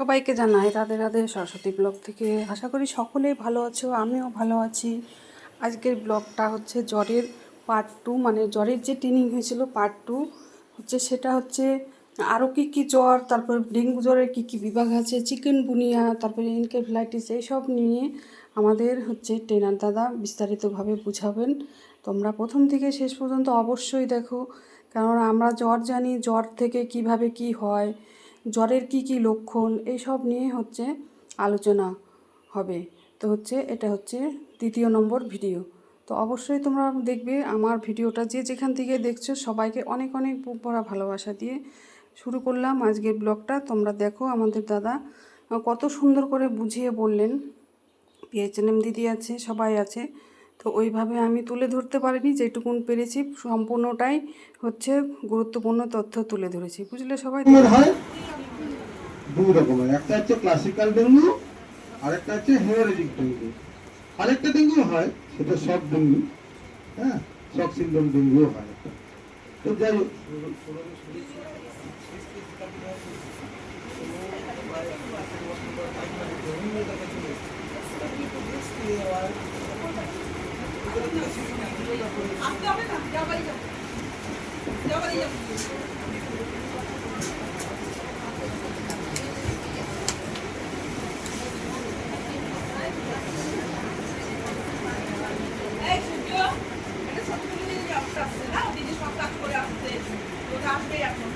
সবাইকে জানাই রাধে রাধে সরস্বতী ব্লগ থেকে। আশা করি সকলেই ভালো আছো, আমিও ভালো আছি। আজকের ব্লগটা হচ্ছে জ্বরের পার্ট টু মানে জ্বরের যে ট্রেনিং হয়েছিল পার্ট টু হচ্ছে সেটা হচ্ছে আরও কী কী জ্বর, তারপর ডেঙ্গু জ্বরের কী কী বিভাগ আছে, চিকেন বুনিয়া, তারপরে এনকেফ্লাইটিস এইসব নিয়ে আমাদের হচ্ছে ট্রেনার দাদা বিস্তারিতভাবে বুঝাবেন। তোমরা প্রথম থেকে শেষ পর্যন্ত অবশ্যই দেখো কারণ আমরা জ্বর জানি, জ্বর থেকে কীভাবে কি হয় জ্বরের কি কি লক্ষণ এইসব নিয়ে হচ্ছে আলোচনা হবে। তো হচ্ছে, এটা হচ্ছে দ্বিতীয় নম্বর ভিডিও। তো অবশ্যই তোমরা দেখবে আমার ভিডিওটা যে যেখান থেকে দেখছ, সবাইকে অনেক অনেক ভরা ভালোবাসা দিয়ে শুরু করলাম আজকের ব্লগটা। তোমরা দেখো আমাদের দাদা কত সুন্দর করে বুঝিয়ে বললেন। পিএইচএনএম দিদি আছে, সবাই আছে। তো ওইভাবে আমি তুলে ধরতে পারিনি, যেটুকুন পেরেছি সম্পূর্ণটাই হচ্ছে গুরুত্বপূর্ণ তথ্য তুলে ধরেছি। বুঝলে সবাই? হয়? রকমের। একটা হচ্ছে ক্লাসিক্যাল ডেঙ্গু আর একটা হচ্ছে হেমোরেজিক ডেঙ্গু। আরেকটা ডেঙ্গু হয়, সেটা সব ডেঙ্গু হ্যাঁ? সব সিন্ড্রোম ডেঙ্গুও হয়। একটা। তো যাই হোক সূর্য, একটা ছোট্ট মিনি নিয়ে আসতে আসছে না? দিদি সব কাজ করে আসছে। ওটা আসবেই এখন।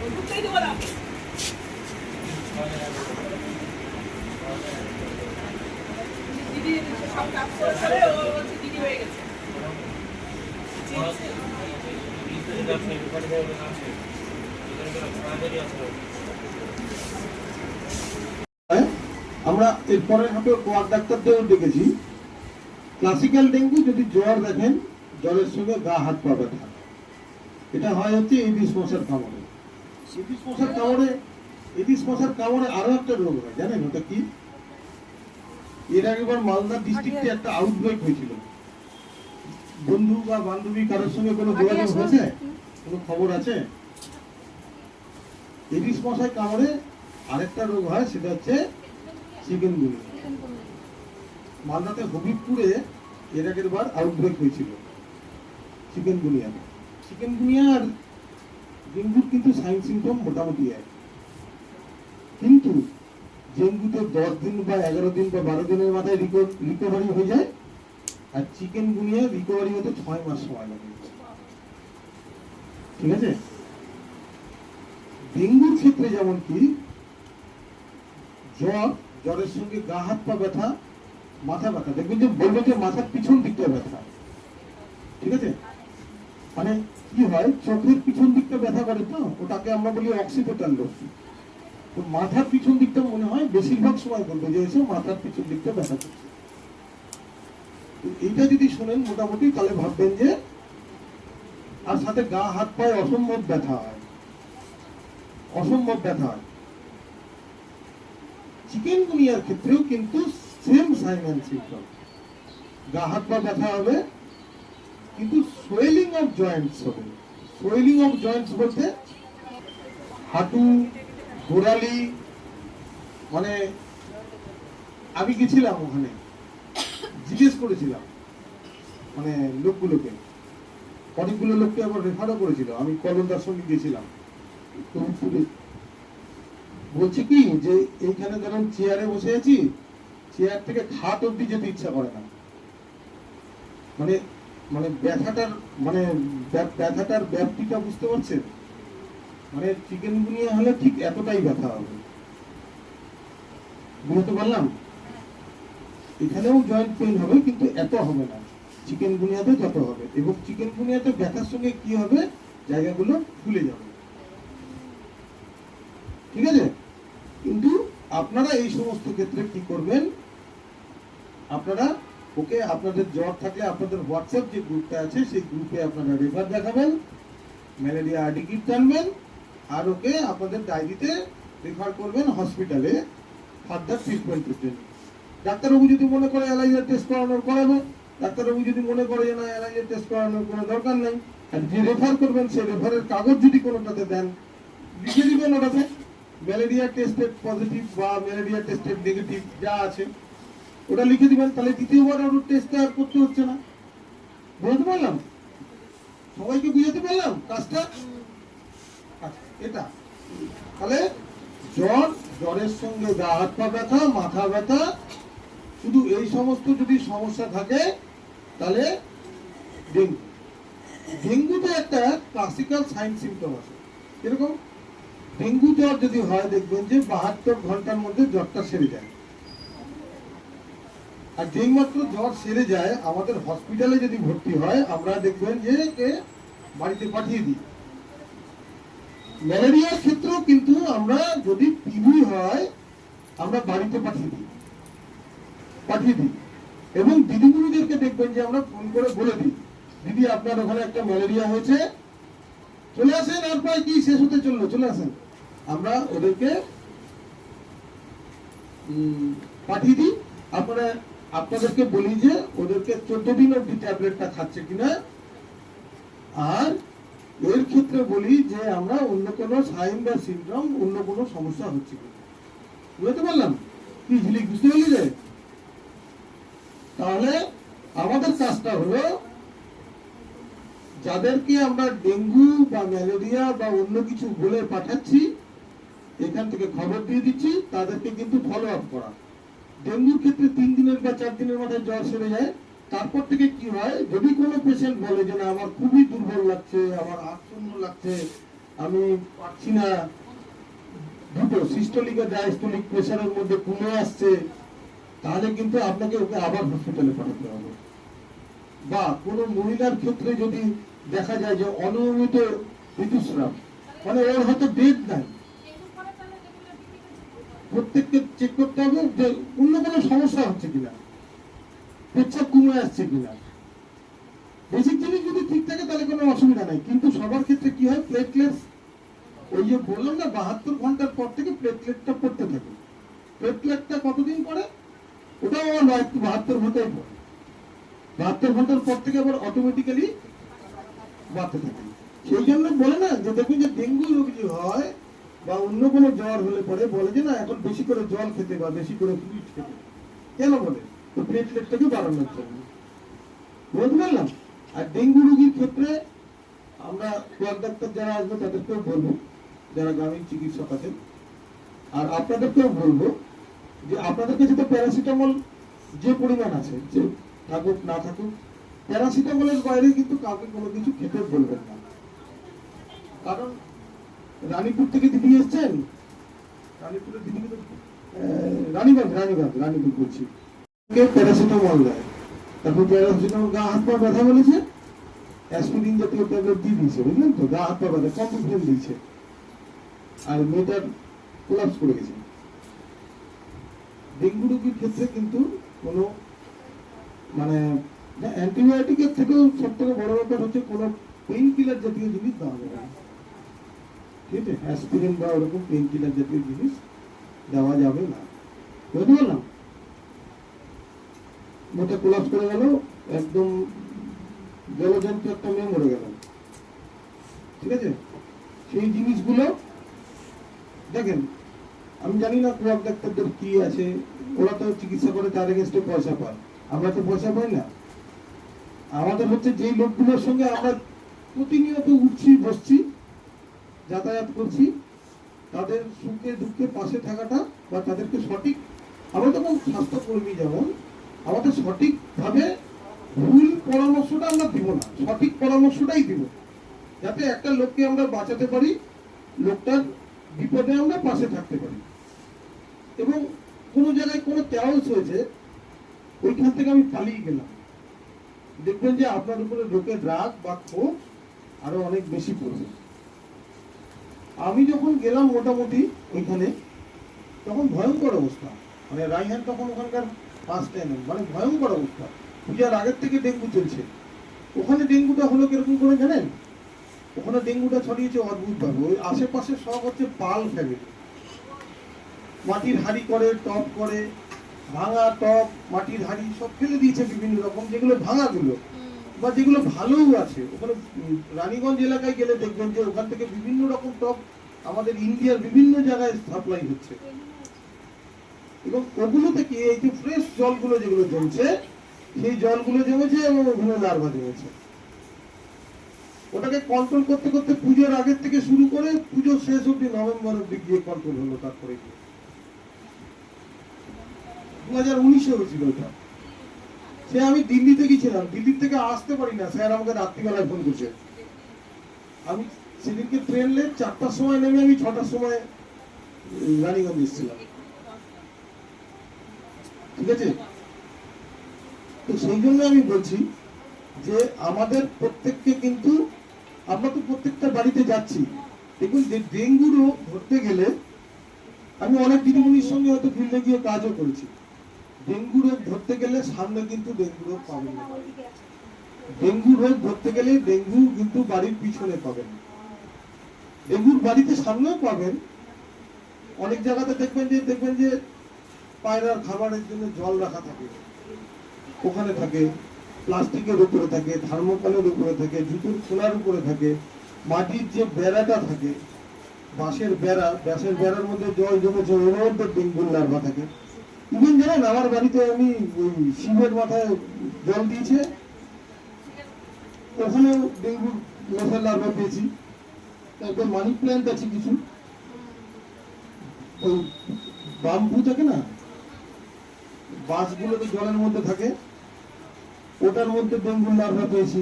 ও ঢুকতেই দেবো না। দিদি এদিকে হয়ে? আমরা এরপরে হবে কোয়াক ডাক্তারদেরও দেখেছি। ক্লাসিক্যাল ডেঙ্গু যদি জ্বর দেখেন, জ্বরের সঙ্গে গা, হাত, পা ব্যথা। এটা হয় হচ্ছে এডিস মশার কামড়ে। এডিস মশার কামড়ে এডিস মশার কামড়ে আরও একটা রোগ হয়। জানেন ওটা কি? এর আগেবার মালদা ডিস্ট্রিক্টে একটা আউটব্রেক হয়েছিল। বন্ধু বা বান্ধবী কারোর সঙ্গে কোনো যোগাযোগ হয়েছে? কোনো খবর আছে? এডিস মশায় কামড়ে আরেকটা রোগ হয় সেটা হচ্ছে চিকেন মালদাতে হবিবপুরে এর আগের বার আউটব্রেক হয়েছিল। চিকেন গুনিয়া চিকেন গুনিয়া আর ডেঙ্গুর কিন্তু সাইন সিমটম মোটামুটি এক। কিন্তু ডেঙ্গুতে দশ দিন বা এগারো দিন বা বারো দিনের মাথায় রিকভারি হয়ে যায়, আর চিকেন গুনিয়া রিকভারি হতে ছয় মাস সময় লাগে। ঠিক আছে? ডেঙ্গুর ক্ষেত্রে যেমন কি, জ্বর, জ্বরের সঙ্গে গা হাত পা ব্যথা, মাথা ব্যথা। দেখবেন যে বলব যে মাথার পিছন দিকটা ব্যথা। ঠিক আছে? মানে কি হয়? চোখের পিছন দিকটা ব্যথা করে তো, ওটাকে আমরা বলি অক্সিপোটাল তো মাথার পিছন দিকটা মনে হয় বেশিরভাগ সময় বলব যে এসে মাথার পিছন দিকটা ব্যথা করছে। এইটা যদি শোনেন মোটামুটি, তাহলে ভাববেন যে আর সাথে গা, হাত, পায়ে অসম্ভব ব্যথা হয়। অসম্ভব ব্যথা হয়। চিকেন গুনিয়ার ক্ষেত্রেও কিন্তু সেম সাইন অ্যান্ড গা, হাত, পা ব্যথা হবে, কিন্তু সোয়েলিং অফ জয়েন্টস হবে। সোয়েলিং অফ জয়েন্টস বলতে হাঁটু গোড়ালি মানে আমি গেছিলাম ওখানে। জিজ্ঞেস করেছিলাম মানে লোকগুলোকে। অনেকগুলো লোককে আবার রেফারও করেছিল, আমি কলন্দার সঙ্গে গেছিলাম। বলছি কি যে, এইখানে ধরুন চেয়ারে বসে আছি চেয়ার থেকে খাট অব্দি যেতে ইচ্ছা করে না। মানে মানে ব্যথাটার মানে ব্যা- ব্যথাটার ব্যাপ্তিটা বুঝতে পারছেন? মানে চিকেন গুনিয়া হলে ঠিক এতটাই ব্যথা হবে। বুঝতে পারলাম? এখানেও জয়েন্ট পেইন হবে, কিন্তু এত হবে না। চিকেন গুনিয়াতে যত হবে। এবং চিকেন গুনিয়াতে ব্যথার সঙ্গে কি হবে? জায়গাগুলো ফুলে যাবে। ঠিক আছে? কিন্তু আপনারা এই সমস্ত ক্ষেত্রে কি করবেন? আপনারা, ওকে আপনাদের জ্বর থাকলে আপনাদের হোয়াটসঅ্যাপ যে গ্রুপটা আছে, সেই গ্রুপে আপনারা রেফার দেখাবেন। ম্যালেরিয়া আইডি কিট টানবেন। আর ওকে আপনাদের ডায়েরিতে রেফার করবেন হসপিটালে ফার্দার ট্রিটমেন্টের জন্য। ডাক্তারবাবু যদি মনে করে অ্যালাইজার টেস্ট করানোর করাবে ডাক্তারবাবু যদি মনে করে যে না অ্যালাইজার টেস্ট করানোর কোনো দরকার নেই আর যে রেফার করবেন সেই রেফারের কাগজ যদি কোনোটাতে দেন, লিখে দিবেন ওটাতে, ম্যালেরিয়া টেস্টেড পজিটিভ বা ম্যালেরিয়া টেস্টেড নেগেটিভ যা আছে, ওটা লিখে দিবেন, তাহলে দ্বিতীয়বার আর টেস্ট আর করতে হচ্ছে না। বুঝতে পারলাম? সবাইকে বুঝাতে পারলাম কাজটা? এটা। তাহলে জ্বর, জ্বরের সঙ্গে গা, হাত পা ব্যথা, মাথা ব্যথা, শুধু এই সমস্ত যদি সমস্যা থাকে, তাহলে ডেঙ্গু। ডেঙ্গুতে একটা ক্লাসিক্যাল সাইন সিমটম আছে। এরকম ডেঙ্গু জ্বর যদি হয়, দেখবেন যে বাহাত্তর ঘণ্টার মধ্যে জ্বরটা সেরে যায়। আর যেই মাত্র জ্বর সেরে যায়, আমাদের হসপিটালে যদি ভর্তি হয়, আমরা দেখবেন যে বাড়িতে পাঠিয়ে দিই। ম্যালেরিয়ার ক্ষেত্রেও কিন্তু আমরা যদি টিবি হয়, আমরা বাড়িতে পাঠিয়ে দিই। পাঠিয়ে দিই। এবং দিদিমণিদেরকে দেখবেন যে আমরা ফোন করে বলে দিই, দিদি, আপনার ওখানে একটা ম্যালেরিয়া হয়েছে। চলে আসেন, আর প্রায় কি শেষ হতে চলল, চলে আসেন। আমরা ওদেরকে পাঠিয়ে দিই। আপনারা, আপনাদেরকে বলি যে ওদেরকে চোদ্দ দিন অব্দি ট্যাবলেটটা খাচ্ছে কিনা। আর এর ক্ষেত্রে বলি যে আমরা অন্য কোনো সাইন বা সিমটম অন্য কোনো সমস্যা হচ্ছে বুঝতে পারলাম? কি ঝিলিক বুঝতে পারলি যে? তাহলে আমাদের কাজটা হলো, যাদেরকে আমরা ডেঙ্গু বা ম্যালেরিয়া বা অন্য কিছু বলে পাঠাচ্ছি, এখান থেকে খবর দিয়ে দিচ্ছি, তাদেরকে কিন্তু ফলো আপ করা। ডেঙ্গুর ক্ষেত্রে তিন দিনের বা চার দিনের মাথায় জ্বর সেরে যায়। তারপর থেকে কি হয়? যদি কোনো পেশেন্ট বলে যে, না, আমার খুবই দুর্বল লাগছে, আমার আচ্ছন্ন লাগছে, আমি পারছি না। দুটো সিস্টোলিক আর ডায়াস্টোলিক প্রেশারের মধ্যে কমে আসছে, তাহলে কিন্তু আপনাকে ওকে আবার হসপিটালে পাঠাতে হবে। বা কোনো মহিলার ক্ষেত্রে যদি দেখা যায় যে অনিয়মিত ঋতুস্রাব মানে ওর হয়তো ডেট নাই। প্রত্যেককে চেক করতে হবে যে অন্য কোনো সমস্যা হচ্ছে কিনা। পেচ্ছাপ কমে আসছে কিনা? বেসিক জিনিস যদি ঠিক থাকে, তাহলে কোনো অসুবিধা নাই। কিন্তু সবার ক্ষেত্রে কি হয়? প্লেটলেটস ওই যে বললাম না, বাহাত্তর ঘণ্টার পর থেকে প্লেটলেটটা পড়তে থাকে। প্লেটলেটটা কতদিন পরে ওটাও আমার বাহাত্তর ঘন্টায় পড়ে। বাহাত্তর ঘণ্টার পর থেকে আবার অটোমেটিক্যালি বাড়তে থাকে। সেই জন্য বলে না যে, দেখুন যে ডেঙ্গু রোগ যে হয় বা অন্য কোনো জ্বর হলে পরে, বলে যে না, এখন বেশি করে জল খেতে বা বেশি করে ফ্লুইড খেতে। কেন বলে? বাড়ানোর জন্য। পারলাম? আর ডেঙ্গু রোগীর ক্ষেত্রে আমরা ডাক্তার যারা আসবে তাদেরকেও বলব, যারা গ্রামীণ চিকিৎসক আছেন। আর আপনাদেরকেও বলব যে আপনাদের কাছে তো প্যারাসিটামল যে পরিমাণ আছে, যে থাকুক, না থাকুক, প্যারাসিটামলের বাইরে কিন্তু কাউকে কোনো কিছু খেতে বলবেন না। কারণ রানীপুর থেকে দিদি এসছেন? রানীপুরের দিদি কিন্তু রানীগঞ্জ রানীগঞ্জ, রানীপুর বলছি। প্যারাসিটামল দেয়? তারপর প্যারাসিটামল গা, হাত পা ব্যথা বলেছে? অ্যাসপিরিন জাতীয় ট্যাবলেট দিয়ে দিয়েছে, বুঝলেন তো? গা, হাত পা ব্যথা কম্পিউটার দিয়েছে? আর মেয়েটার কোলাপস করে গেছে। ডেঙ্গু রোগীর ক্ষেত্রে কিন্তু কোনো মানে অ্যান্টিবায়োটিকের থেকেও সব থেকে বড় ব্যাপার হচ্ছে কোনো পেইন কিলার জাতীয় জিনিস দেওয়া যাবে ঠিক আছে? অ্যাসপিরিন বা ওরকম পেইন কিলার জাতীয় জিনিস দেওয়া যাবে না। বুঝতে পারলাম? মোটা কোলাপস করে গেল, একদম জলজন্ত একটা মেয়ে মরে গেল। ঠিক আছে? সেই জিনিসগুলো দেখেন, আমি জানি না ক্লাব ডাক্তারদের কি আছে, ওরা তো চিকিৎসা করে তার এগেনস্টে পয়সা পায়। আমরা তো পয়সা পাই না। আমাদের হচ্ছে যেই লোকগুলোর সঙ্গে আমরা প্রতিনিয়ত উঠছি, বসছি, যাতায়াত করছি, তাদের সুখে দুঃখে পাশে থাকাটা বা তাদেরকে সঠিক, আমরা তখন স্বাস্থ্যকর্মী যেমন আমাদের সঠিকভাবে ভুল পরামর্শটা আমরা দিব না। সঠিক পরামর্শটাই দিব। যাতে একটা লোককে আমরা বাঁচাতে পারি, লোকটার বিপদে আমরা পাশে থাকতে পারি। এবং কোনো জায়গায় কোনো ত্যাওস হয়েছে, ওইখান থেকে আমি পালিয়ে গেলাম। দেখবেন যে আপনার উপরে লোকের রাগ বা ক্ষোভ আরও অনেক বেশি পড়বে। আমি যখন গেলাম মোটামুটি ওইখানে, তখন ভয়ঙ্কর অবস্থা। মানে রাইহান তখন ওখানকার ফার্স্ট টাইম মানে ভয়ঙ্কর অবস্থা। পূজার আগের থেকে ডেঙ্গু চলছে। ওখানে ডেঙ্গুটা হলো কীরকম করে জানেন? ওখানে ডেঙ্গুটা ছড়িয়েছে অদ্ভুত ভাবে ওই আশেপাশে সব হচ্ছে পাল ফ্যামিলি মাটির হাড়ি করে টপ করে, ভাঙা টপ মাটির হাড়ি সব ফেলে দিয়েছে বিভিন্ন রকম, যেগুলো ভাঙাগুলো। বা যেগুলো ভালোও আছে। ওখানে রানীগঞ্জ এলাকায় গেলে দেখবেন যে ওখান থেকে বিভিন্ন রকম টপ আমাদের ইন্ডিয়ার বিভিন্ন জায়গায় সাপ্লাই হচ্ছে। এবং ওগুলো থেকে এই যে ফ্রেশ জলগুলো যেগুলো জমছে, সেই জলগুলো জমেছে এবং ওখানে লার্ভা জমেছে ওটাকে কন্ট্রোল করতে করতে পুজোর আগের থেকে শুরু করে পুজো শেষ অব্দি নভেম্বর অব্দি গিয়ে কন্ট্রোল হলো তারপরে গিয়ে। দু হাজার উনিশে হয়েছিল ওটা সে আমি দিল্লিতে গেছিলাম দিল্লি থেকে আসতে পারি না। স্যার আমাকে রাত্রিবেলায় ফোন করছে। আমি সেদিনকে ট্রেন লেট চারটার সময় নেমে আমি ছটার সময় রানীগঞ্জ এসেছিলাম। ঠিক আছে? তো সেই জন্য আমি বলছি যে আমাদের প্রত্যেককে কিন্তু, আমরা তো প্রত্যেকটা বাড়িতে যাচ্ছি। দেখুন, যে ডেঙ্গু রোগ ধরতে গেলে আমি অনেক দিদিমণির সঙ্গে হয়তো ফিল্ডে গিয়ে কাজও করেছি। ডেঙ্গু রোগ ধরতে গেলে সামনে কিন্তু ডেঙ্গু রোগ পাবেন না। ডেঙ্গু রোগ ধরতে গেলে ডেঙ্গু কিন্তু বাড়ির পিছনে পাবেন। ডেঙ্গুর বাড়িতে সামনেও পাবেন। অনেক জায়গাতে দেখবেন যে দেখবেন যে পায়রার খাবারের জন্য জল রাখা থাকে। ওখানে থাকে, প্লাস্টিকের উপরে থাকে, থার্মোকলের উপরে থাকে, জুতোর খোলার উপরে থাকে, মাটির যে বেড়াটা থাকে, বাঁশের বেড়া, বাঁশের বেড়ার মধ্যে জল জমেছে ওর মধ্যে ডেঙ্গুর লার্ভা থাকে। ইভেন জানেন, আমার বাড়িতে আমি ওই শিবের মাথায় জল দিয়েছে, ওখানেও ডেঙ্গুর মশার লার্ভা পেয়েছি। তারপর মানি প্ল্যান্ট আছে কিছু। ওই বাম্বু থাকে না বাসগুলো তো জলের মধ্যে থাকে, ওটার মধ্যে ডেঙ্গুর লার্ভা পেয়েছি,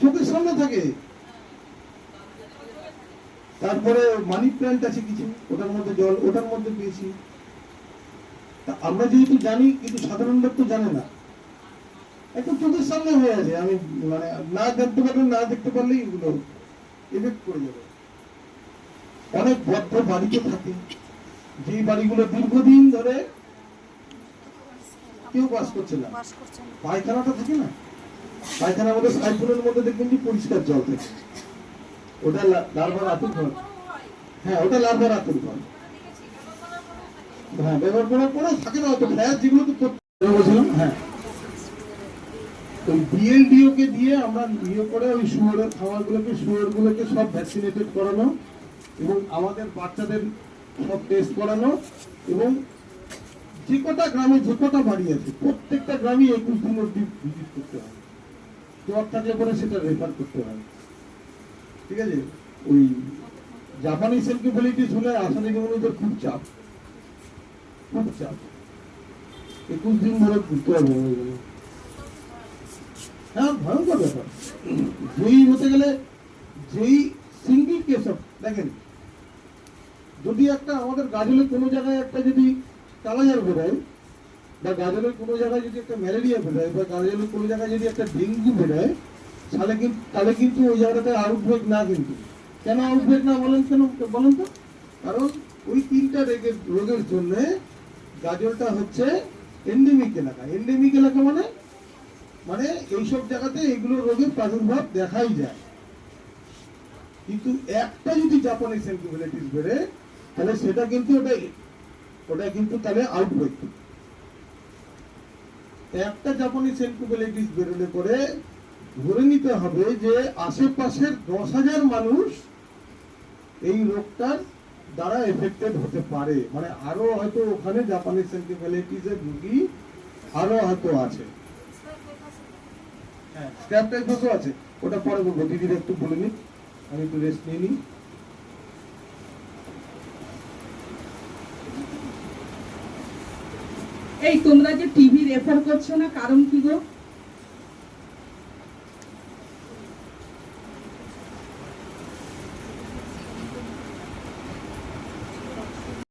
চোখের সামনে থাকে। তারপরে মানি প্ল্যান্ট আছে কিছু, ওটার মধ্যে জল, ওটার মধ্যে পেয়েছি। তা আমরা যেহেতু জানি, কিন্তু সাধারণ লোক তো জানে না। একটু চোখের সামনে হয়ে আছে, আমি মানে না দেখতে পারলে, না দেখতে পারলেই এগুলো এফেক্ট করে যাবে। অনেক বদ্ধ বাড়িতে থাকে যে বাড়িগুলো দীর্ঘদিন ধরে কেউ বাস করছে না? পায়খানাটা থাকে না? পায়খানার মধ্যে সাইফুনের মধ্যে দেখবেন যে পরিষ্কার জল থাকে। ওটা লার্ভার আতুর ঘর। হ্যাঁ ওটা লার্ভার আতুর ঘর। হ্যাঁ ব্যবহার করার থাকে না হয়তো ফ্ল্যাশ যেগুলো তো বলছিলাম হ্যাঁ। ওই বিএলডিও কে দিয়ে আমরা ইয়ে করে ওই শুয়োরের খাবারগুলোকে শুয়োরগুলোকে সব ভ্যাকসিনেটেড করানো এবং আমাদের বাচ্চাদের সব টেস্ট করানো এবং যে কটা গ্রামে যে কটা বাড়ি আছে। প্রত্যেকটা গ্রামে একুশ দিন অব্দি ভিজিট করতে হয়। জ্বর থাকলে পরে সেটা রেফার করতে হয়। ঠিক আছে? ওই জাপানি সেন্সিবিলিটিস হলে আশা নিগমনীদের খুব চাপ। খুব চাপ। একুশ দিন ধরে ঘুরতে হবে। হ্যাঁ ভয়ঙ্কর ব্যাপার। যেই হতে গেলে যেই সিঙ্গেল কেস দেখেন, যদি একটা আমাদের গাজলে কোনো জায়গায় একটা যদি কালাজার বেরোয় বা গাজলের কোনো জায়গায় যদি একটা ম্যালেরিয়া বেরোয় বা গাজলের কোনো জায়গায় যদি একটা ডেঙ্গু বেরোয় তাহলে কিন্তু তাহলে কিন্তু ওই জায়গাটাতে আউটব্রেক না কিন্তু। কেন আউটব্রেক না বলেন কেন? বলেন তো। কারণ ওই তিনটা রেগের, রোগের জন্য গাজলটা হচ্ছে এন্ডেমিক এলাকা। এন্ডেমিক এলাকা মানে মানে এইসব জায়গাতে এগুলো রোগের প্রাদুর্ভাব দেখাই যায়। কিন্তু একটা যদি জাপানিজ এনকেফেলাইটিস বেড়ে, তাহলে সেটা কিন্তু ওটা ওটা কিন্তু তাহলে আউটব্রেক একটা জাপানিজ এনকেফেলাইটিস বেরোলে পরে ধরে নিতে হবে যে আশেপাশের দশ হাজার মানুষ এই রোগটার দ্বারা এফেক্টেড হতে পারে। মানে আরও হয়তো ওখানে জাপানি এনকেফেলাইটিস এর রোগী আরও হয়তো আছে। হ্যাঁ স্ক্র্যাপ টাইফাসও আছে। ওটা পরে বলব। দিদির একটু বলে নিন আমি একটু রেস্ট নিয়ে নিই। এই তোমরা যে টিভি রেফার করছ না কারণ কি গো?